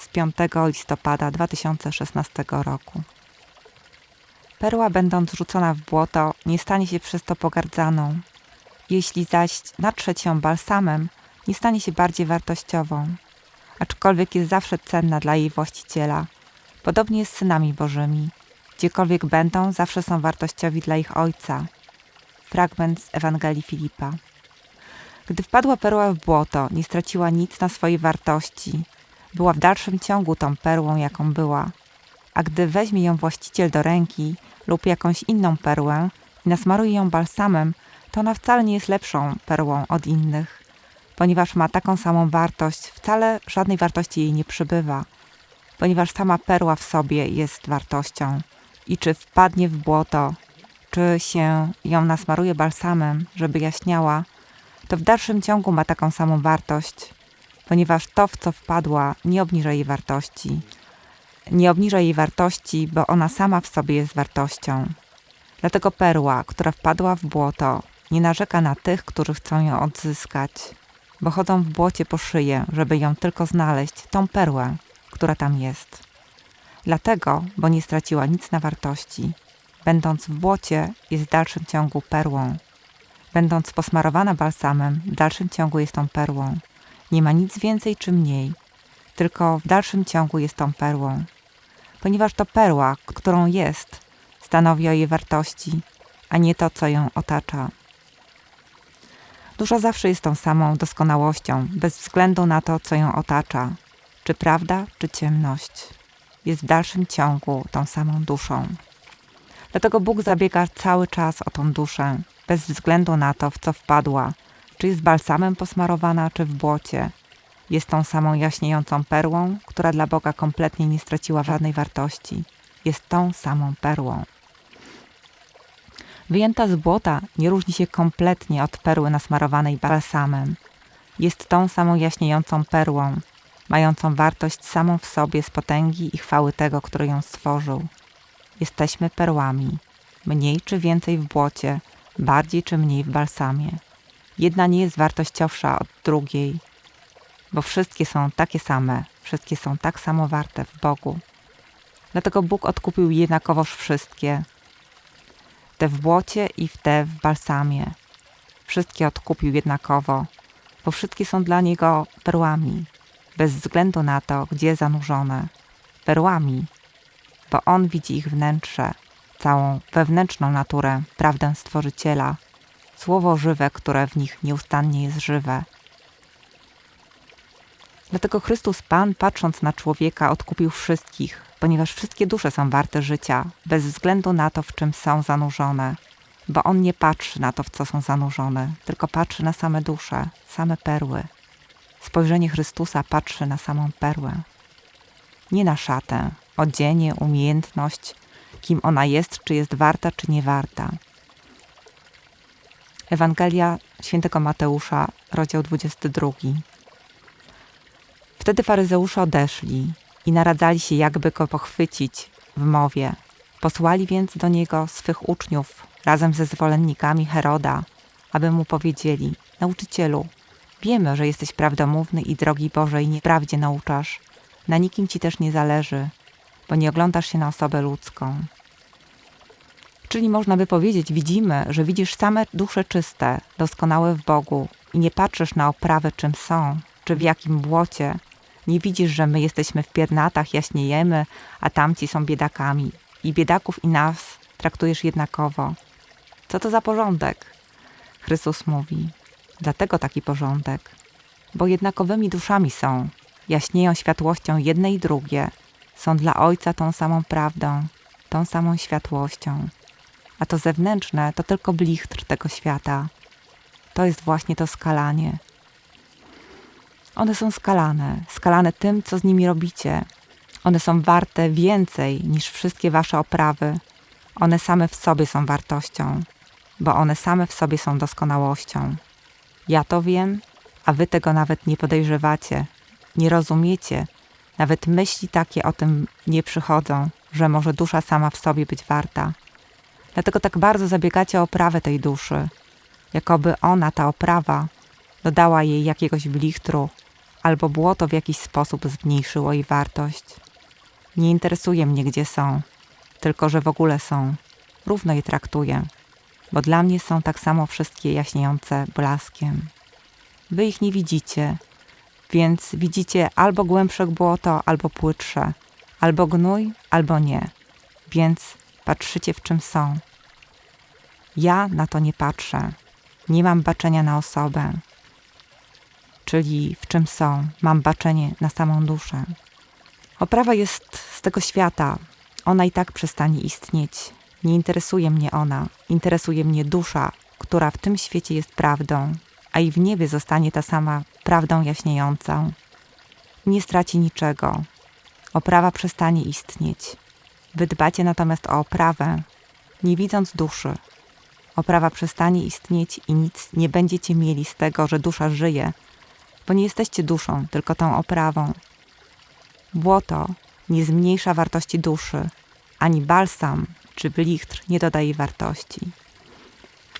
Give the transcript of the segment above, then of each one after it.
z 5 listopada 2016 roku. Perła, będąc rzucona w błoto, nie stanie się przez to pogardzaną. Jeśli zaś natrzeć ją balsamem, nie stanie się bardziej wartościową, aczkolwiek jest zawsze cenna dla jej właściciela. Podobnie jest z synami bożymi. Gdziekolwiek będą, zawsze są wartościowi dla ich ojca. Fragment z Ewangelii Filipa. Gdy wpadła perła w błoto, nie straciła nic na swojej wartości. Była w dalszym ciągu tą perłą, jaką była. A gdy weźmie ją właściciel do ręki lub jakąś inną perłę i nasmaruje ją balsamem, to ona wcale nie jest lepszą perłą od innych. Ponieważ ma taką samą wartość, wcale żadnej wartości jej nie przybywa. Ponieważ sama perła w sobie jest wartością. I czy wpadnie w błoto, czy się ją nasmaruje balsamem, żeby jaśniała, to w dalszym ciągu ma taką samą wartość, ponieważ to, w co wpadła, nie obniża jej wartości. Nie obniża jej wartości, bo ona sama w sobie jest wartością. Dlatego perła, która wpadła w błoto, nie narzeka na tych, którzy chcą ją odzyskać, bo chodzą w błocie po szyję, żeby ją tylko znaleźć, tą perłę, która tam jest. Dlatego, bo nie straciła nic na wartości. Będąc w błocie, jest w dalszym ciągu perłą. Będąc posmarowana balsamem, w dalszym ciągu jest tą perłą. Nie ma nic więcej czy mniej, tylko w dalszym ciągu jest tą perłą. Ponieważ to perła, którą jest, stanowi o jej wartości, a nie to, co ją otacza. Dusza zawsze jest tą samą doskonałością, bez względu na to, co ją otacza, czy prawda, czy ciemność. Jest w dalszym ciągu tą samą duszą. Dlatego Bóg zabiega cały czas o tą duszę, bez względu na to, w co wpadła, czy jest balsamem posmarowana, czy w błocie. Jest tą samą jaśniejącą perłą, która dla Boga kompletnie nie straciła żadnej wartości. Jest tą samą perłą. Wyjęta z błota nie różni się kompletnie od perły nasmarowanej balsamem. Jest tą samą jaśniejącą perłą, mającą wartość samą w sobie z potęgi i chwały tego, który ją stworzył. Jesteśmy perłami, mniej czy więcej w błocie, bardziej czy mniej w balsamie. Jedna nie jest wartościowsza od drugiej, bo wszystkie są takie same, wszystkie są tak samo warte w Bogu. Dlatego Bóg odkupił jednakowoż wszystkie, te w błocie i w te w balsamie. Wszystkie odkupił jednakowo, bo wszystkie są dla Niego perłami, bez względu na to, gdzie zanurzone. Perłami, bo On widzi ich wnętrze, całą wewnętrzną naturę, prawdę Stworzyciela, słowo żywe, które w nich nieustannie jest żywe. Dlatego Chrystus Pan, patrząc na człowieka, odkupił wszystkich, ponieważ wszystkie dusze są warte życia, bez względu na to, w czym są zanurzone. Bo On nie patrzy na to, w co są zanurzone, tylko patrzy na same dusze, same perły. Spojrzenie Chrystusa patrzy na samą perłę. Nie na szatę, odzienie, umiejętność, kim ona jest, czy jest warta, czy nie warta. Ewangelia świętego Mateusza, rozdział 22. Wtedy faryzeusze odeszli i naradzali się, jakby go pochwycić w mowie. Posłali więc do niego swych uczniów razem ze zwolennikami Heroda, aby mu powiedzieli: Nauczycielu, wiemy, że jesteś prawdomówny i drogi Bożej nieprawdzie nauczasz. Na nikim ci też nie zależy, bo nie oglądasz się na osobę ludzką. Czyli można by powiedzieć, widzimy, że widzisz same dusze czyste, doskonałe w Bogu i nie patrzysz na oprawy, czym są, czy w jakim błocie. Nie widzisz, że my jesteśmy w piernatach, jaśniejemy, a tamci są biedakami. I biedaków i nas traktujesz jednakowo. Co to za porządek? Chrystus mówi, dlatego taki porządek, bo jednakowymi duszami są, jaśnieją światłością jedne i drugie, są dla Ojca tą samą prawdą, tą samą światłością a to zewnętrzne to tylko blichtr tego świata. To jest właśnie to skalanie. One są skalane, skalane tym, co z nimi robicie. One są warte więcej niż wszystkie wasze oprawy. One same w sobie są wartością, bo one same w sobie są doskonałością. Ja to wiem, a wy tego nawet nie podejrzewacie, nie rozumiecie, nawet myśli takie o tym nie przychodzą, że może dusza sama w sobie być warta. Dlatego tak bardzo zabiegacie o oprawę tej duszy, jakoby ona, ta oprawa, dodała jej jakiegoś blichtru, albo błoto w jakiś sposób zmniejszyło jej wartość. Nie interesuje mnie, gdzie są, tylko że w ogóle są. Równo je traktuję, bo dla mnie są tak samo wszystkie jaśniejące blaskiem. Wy ich nie widzicie, więc widzicie albo głębsze błoto, albo płytsze, albo gnój, albo nie, więc patrzycie w czym są. Ja na to nie patrzę. Nie mam baczenia na osobę, czyli w czym są. Mam baczenie na samą duszę. Oprawa jest z tego świata. Ona i tak przestanie istnieć. Nie interesuje mnie ona. Interesuje mnie dusza, która w tym świecie jest prawdą, a i w niebie zostanie ta sama prawdą jaśniejącą. Nie straci niczego. Oprawa przestanie istnieć. Wy dbacie natomiast o oprawę, nie widząc duszy. Oprawa przestanie istnieć i nic nie będziecie mieli z tego, że dusza żyje, bo nie jesteście duszą, tylko tą oprawą. Błoto nie zmniejsza wartości duszy, ani balsam czy blichtr nie dodaje wartości.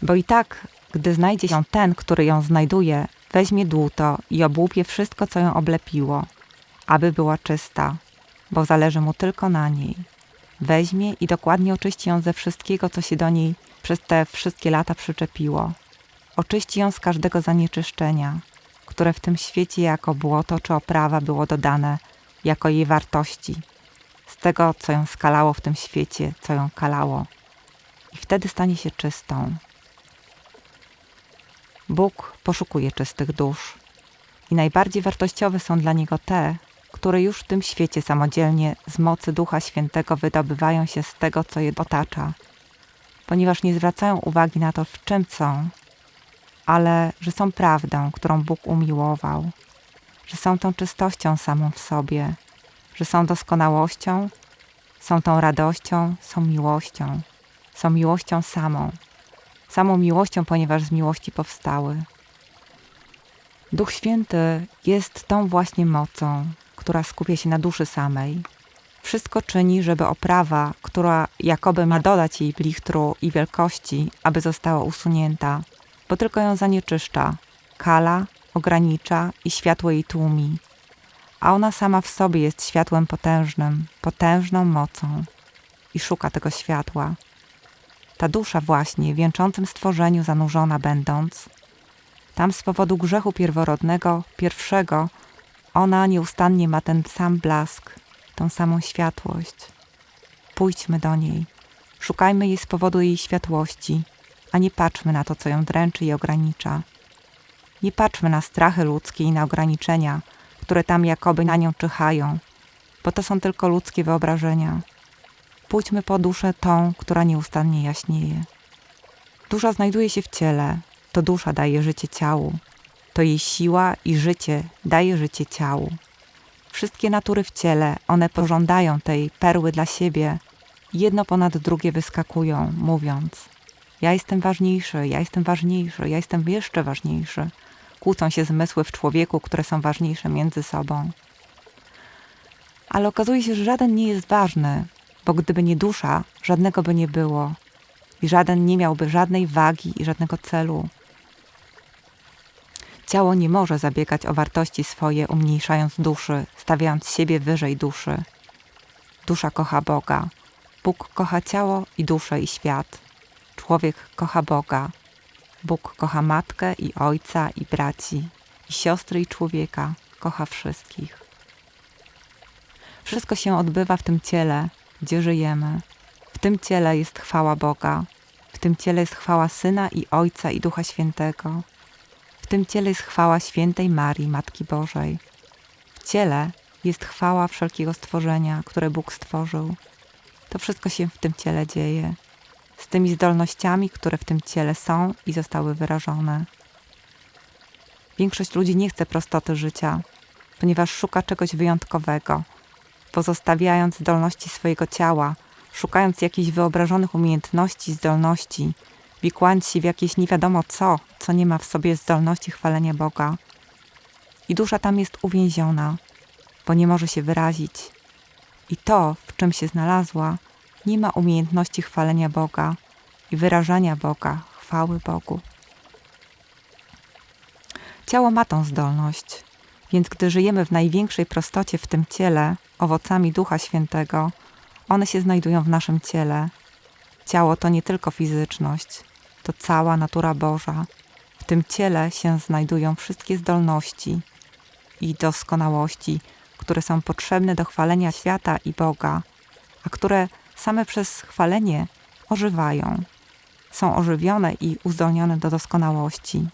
Bo i tak, gdy znajdzie się ten, który ją znajduje, weźmie dłuto i obłupie wszystko, co ją oblepiło, aby była czysta, bo zależy mu tylko na niej. Weźmie i dokładnie oczyści ją ze wszystkiego, co się do niej przez te wszystkie lata przyczepiło. Oczyści ją z każdego zanieczyszczenia, które w tym świecie jako błoto czy oprawa było dodane jako jej wartości, z tego, co ją skalało w tym świecie, co ją kalało. I wtedy stanie się czystą. Bóg poszukuje czystych dusz i najbardziej wartościowe są dla Niego te, które już w tym świecie samodzielnie z mocy Ducha Świętego wydobywają się z tego, co je otacza, ponieważ nie zwracają uwagi na to, w czym są, ale że są prawdą, którą Bóg umiłował, że są tą czystością samą w sobie, że są doskonałością, są tą radością, są miłością, są miłością samą, samą miłością, ponieważ z miłości powstały. Duch Święty jest tą właśnie mocą, która skupia się na duszy samej. Wszystko czyni, żeby oprawa, która jakoby ma dodać jej blichtru i wielkości, aby została usunięta, bo tylko ją zanieczyszcza, kala, ogranicza i światło jej tłumi. A ona sama w sobie jest światłem potężnym, potężną mocą i szuka tego światła. Ta dusza właśnie, wieńczącym stworzeniu zanurzona będąc, tam z powodu grzechu pierworodnego, pierwszego, ona nieustannie ma ten sam blask, tą samą światłość. Pójdźmy do niej, szukajmy jej z powodu jej światłości, a nie patrzmy na to, co ją dręczy i ogranicza. Nie patrzmy na strachy ludzkie i na ograniczenia, które tam jakoby na nią czyhają, bo to są tylko ludzkie wyobrażenia. Pójdźmy po duszę tą, która nieustannie jaśnieje. Dusza znajduje się w ciele, to dusza daje życie ciału, to jej siła i życie daje życie ciału. Wszystkie natury w ciele, one pożądają tej perły dla siebie, jedno ponad drugie wyskakują, mówiąc: Ja jestem ważniejszy, ja jestem ważniejszy, ja jestem jeszcze ważniejszy. Kłócą się zmysły w człowieku, które są ważniejsze między sobą. Ale okazuje się, że żaden nie jest ważny, bo gdyby nie dusza, żadnego by nie było i żaden nie miałby żadnej wagi i żadnego celu. Ciało nie może zabiegać o wartości swoje, umniejszając duszy, stawiając siebie wyżej duszy. Dusza kocha Boga. Bóg kocha ciało i duszę i świat. Człowiek kocha Boga. Bóg kocha matkę i ojca i braci, i siostry i człowieka. Kocha wszystkich. Wszystko się odbywa w tym ciele, gdzie żyjemy. W tym ciele jest chwała Boga. W tym ciele jest chwała Syna i Ojca i Ducha Świętego tym ciele jest chwała świętej Marii, Matki Bożej. W ciele jest chwała wszelkiego stworzenia, które Bóg stworzył. To wszystko się w tym ciele dzieje, z tymi zdolnościami, które w tym ciele są i zostały wyrażone. Większość ludzi nie chce prostoty życia, ponieważ szuka czegoś wyjątkowego, pozostawiając zdolności swojego ciała, szukając jakichś wyobrażonych umiejętności, zdolności, wikłając się w jakieś nie wiadomo co, co nie ma w sobie zdolności chwalenia Boga. I dusza tam jest uwięziona, bo nie może się wyrazić. I to, w czym się znalazła, nie ma umiejętności chwalenia Boga i wyrażania Boga, chwały Bogu. Ciało ma tą zdolność, więc gdy żyjemy w największej prostocie w tym ciele, owocami Ducha Świętego, one się znajdują w naszym ciele. Ciało to nie tylko fizyczność, to cała natura Boża. W tym ciele się znajdują wszystkie zdolności i doskonałości, które są potrzebne do chwalenia świata i Boga, a które same przez chwalenie ożywają. Są ożywione i uzdolnione do doskonałości.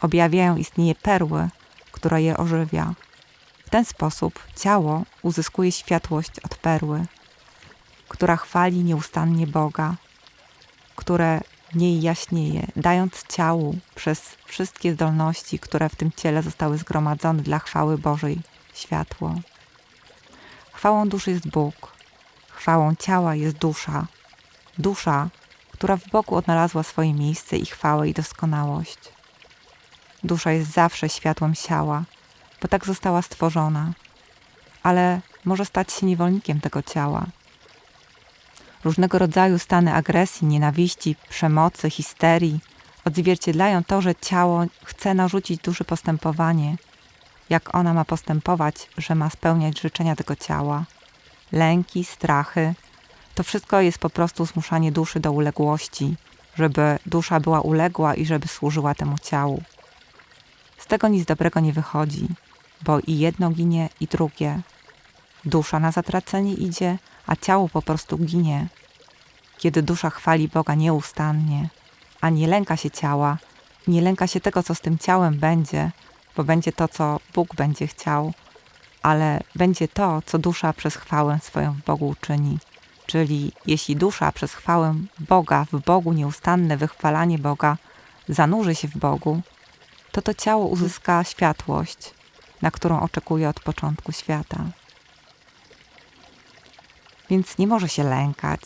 Objawiają istnienie perły, która je ożywia. W ten sposób ciało uzyskuje światłość od perły, która chwali nieustannie Boga, które w niej jaśnieje, dając ciału przez wszystkie zdolności, które w tym ciele zostały zgromadzone dla chwały Bożej, światło. Chwałą duszy jest Bóg, chwałą ciała jest dusza. Dusza, która w Bogu odnalazła swoje miejsce i chwałę i doskonałość. Dusza jest zawsze światłem ciała, bo tak została stworzona, ale może stać się niewolnikiem tego ciała. Różnego rodzaju stany agresji, nienawiści, przemocy, histerii odzwierciedlają to, że ciało chce narzucić duszy postępowanie, jak ona ma postępować, że ma spełniać życzenia tego ciała. Lęki, strachy to wszystko jest po prostu zmuszanie duszy do uległości, żeby dusza była uległa i żeby służyła temu ciału. Z tego nic dobrego nie wychodzi, bo i jedno ginie, i drugie. Dusza na zatracenie idzie, a ciało po prostu ginie. Kiedy dusza chwali Boga nieustannie, a nie lęka się ciała, nie lęka się tego, co z tym ciałem będzie, bo będzie to, co Bóg będzie chciał, ale będzie to, co dusza przez chwałę swoją w Bogu uczyni. Czyli jeśli dusza przez chwałę Boga, w Bogu nieustanne wychwalanie Boga, zanurzy się w Bogu, to to ciało uzyska światłość, na którą oczekuje od początku świata. Więc nie może się lękać.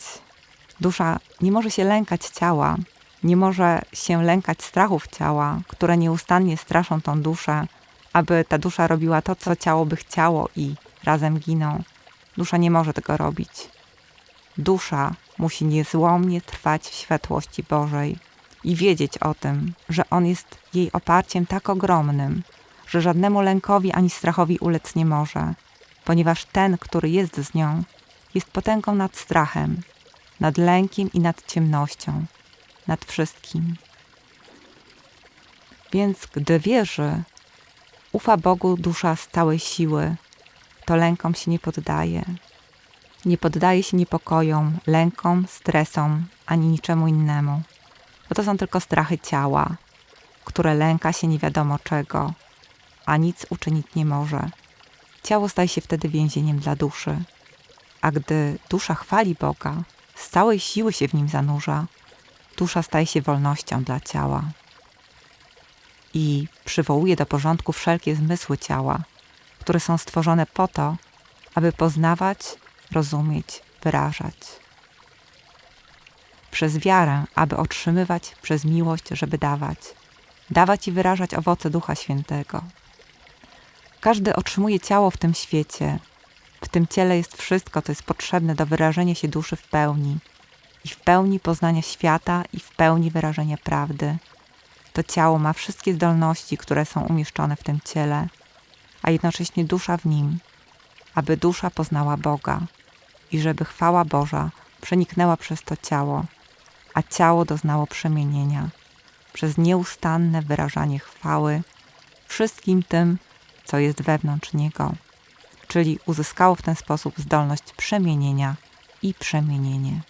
Dusza nie może się lękać ciała, nie może się lękać strachów ciała, które nieustannie straszą tą duszę, aby ta dusza robiła to, co ciało by chciało i razem giną. Dusza nie może tego robić. Dusza musi niezłomnie trwać w światłości Bożej i wiedzieć o tym, że On jest jej oparciem tak ogromnym, że żadnemu lękowi ani strachowi ulec nie może, ponieważ ten, który jest z nią, jest potęgą nad strachem, nad lękiem i nad ciemnością, nad wszystkim. Więc gdy wierzy, ufa Bogu dusza z całej siły, to lękom się nie poddaje. Nie poddaje się niepokojom, lękom, stresom ani niczemu innemu, bo to są tylko strachy ciała, które lęka się nie wiadomo czego, a nic uczynić nie może. Ciało staje się wtedy więzieniem dla duszy. A gdy dusza chwali Boga, z całej siły się w nim zanurza, dusza staje się wolnością dla ciała i przywołuje do porządku wszelkie zmysły ciała, które są stworzone po to, aby poznawać, rozumieć, wyrażać. Przez wiarę, aby otrzymywać, przez miłość, żeby dawać, dawać i wyrażać owoce Ducha Świętego. Każdy otrzymuje ciało w tym świecie. W tym ciele jest wszystko, co jest potrzebne do wyrażenia się duszy w pełni i w pełni poznania świata i w pełni wyrażenia prawdy. To ciało ma wszystkie zdolności, które są umieszczone w tym ciele, a jednocześnie dusza w nim, aby dusza poznała Boga i żeby chwała Boża przeniknęła przez to ciało, a ciało doznało przemienienia przez nieustanne wyrażanie chwały wszystkim tym, co jest wewnątrz niego, czyli uzyskało w ten sposób zdolność przemienienia i przemienienie.